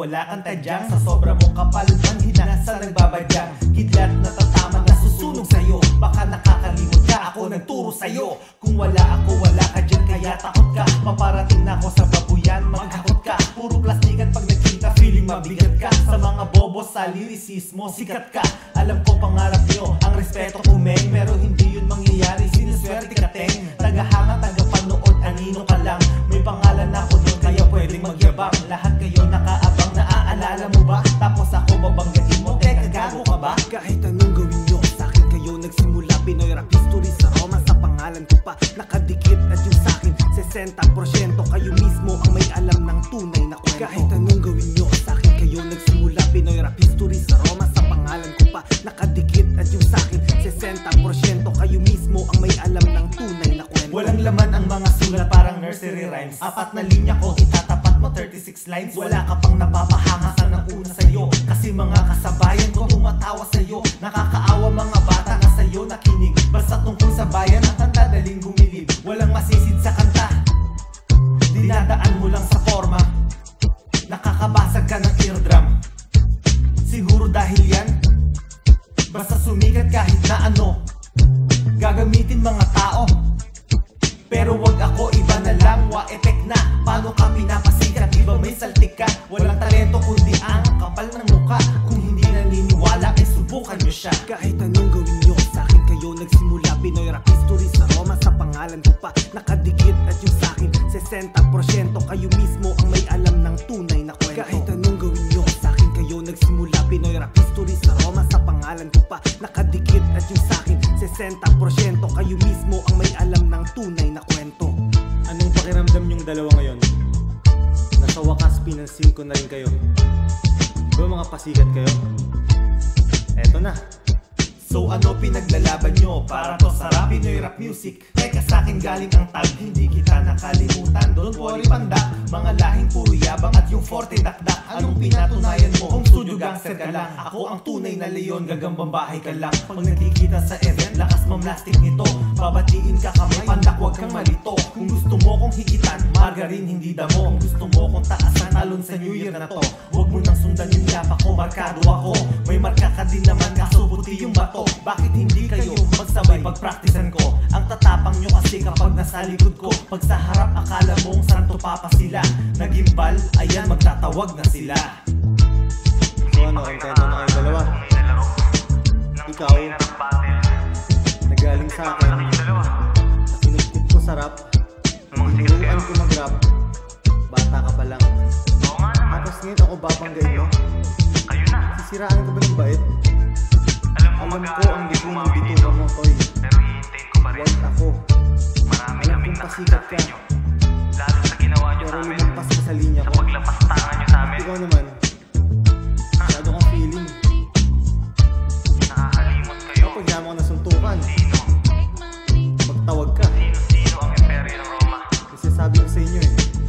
wala kang tadyang. Sa sobra mong kapal manhina sa nagbabadyang Kidlat na tatama na susunog sa'yo. Baka nakakalimot ka ako nagturo sa'yo. Kung wala ako wala ka dyan kaya takot ka. Paparating na ako sa babuyan maghakot ka. Puro plastikan pag nakita feeling mabigat ka. Sa mga bobo sa lirisismo sikat ka. Alam ko pangarap nyo ang respeto kumeng Pero hindi yun mangyayari sinuswerte ka teng. Tagahanga tagapanood anino ka lang. May pangalan ako doon kaya pwedeng magyabang. Lahat ba? Kahit anong gawin nyo sa akin kayo nagsimula. Pinoy rap history sa Roma sa pangalan ko pa Nakadikit. At yung sa akin 60% kayo mismo ang may alam ng tunay na kwento. Kahit anong gawin nyo sa akin kayo nagsimula. Pinoy rap history sa Roma sa pangalan ko pa Nakadikit. At yung sa akin 60% kayo mismo ang may alam ng tunay na kwento. Walang laman ang mga sulat parang nursery rhymes. Apat na linya ko itatapat mo 36 lines. Wala ka pang napapahanga sa nauna sa'yo. Kasi mga kasabayan Walang masisid sa kanta. Dinadaan mo lang sa forma. Nakakabasag ka ng eardrum. Siguro dahil yan? Basta sumikat kahit na ano. Gagamitin mga tao. Pero wag ako, iba na lang, wa effect na. Paano ka pinapasikat, di ba may saltik ka? Walang talento kundi ang kapal ng muka Kung hindi naniniwala, eh subukan nyo siya. Kahit anong sa pangalan ko pa Nakadikit at yung sa akin 60% kayo mismo ang may alam ng tunay na kwento Kahit anong gawin nyo sa akin kayo nagsimula Pinoy rap history sa Roma sa pangalan ko pa Nakadikit at yung sa akin 60% kayo mismo ang may alam ng tunay na kwento Anong pakiramdam yung dalawa ngayon? Nasa wakas pinansin ko na rin kayo. Ba mga pasikat kayo? Eto na. So ano pinaglalaban nyo? Para to sa rap, Pinoy rap music. Teka sa akin galing ang tag, hindi kita nakalimutan. Don't worry panda, mga lahing puro yabang at yung forte dakdak. Anong pinatunayan mo? Kung studio gangster ka lang Ako ang tunay na leon, gagambang bahay ka lang. Pag nagkikita sa event, lakas mamlastik nito. Babatiin ka kamay, pandak wag kang malito. Kung gusto kong higitan, margarin hindi damo. Kung gusto mo kong taasan, talon sa new year na to. Huwag mo nang sundan yung yapa ko, markado ako. May marka ka din naman, kaso buti yung bato. Bakit hindi kayo magsabay pagpraktisan ko? Ang tatapang nyo kasi kapag nasa likod ko. Pag sa harap akala mong santo papa sila. Nagimbal, ayan magtatawag na sila. So ano, kontento na kayo dalawa? Ikaw, nagaling sa akin, sinugtip ko sa rap, tinuruan ko mag-rap, bata ka pa lang. Tapos ngayon ako babanggain mo? Sisiraan ka ba ng bait? Alam ko ang libo ng bituka mo, Toy. Huwag ako. Alam kong pasikat ka. Pero lumampas ka sa linya ko. Ikaw naman, masyado kang feeling. Kapag yaman ko na suntukan, magtawag ka. Yeah.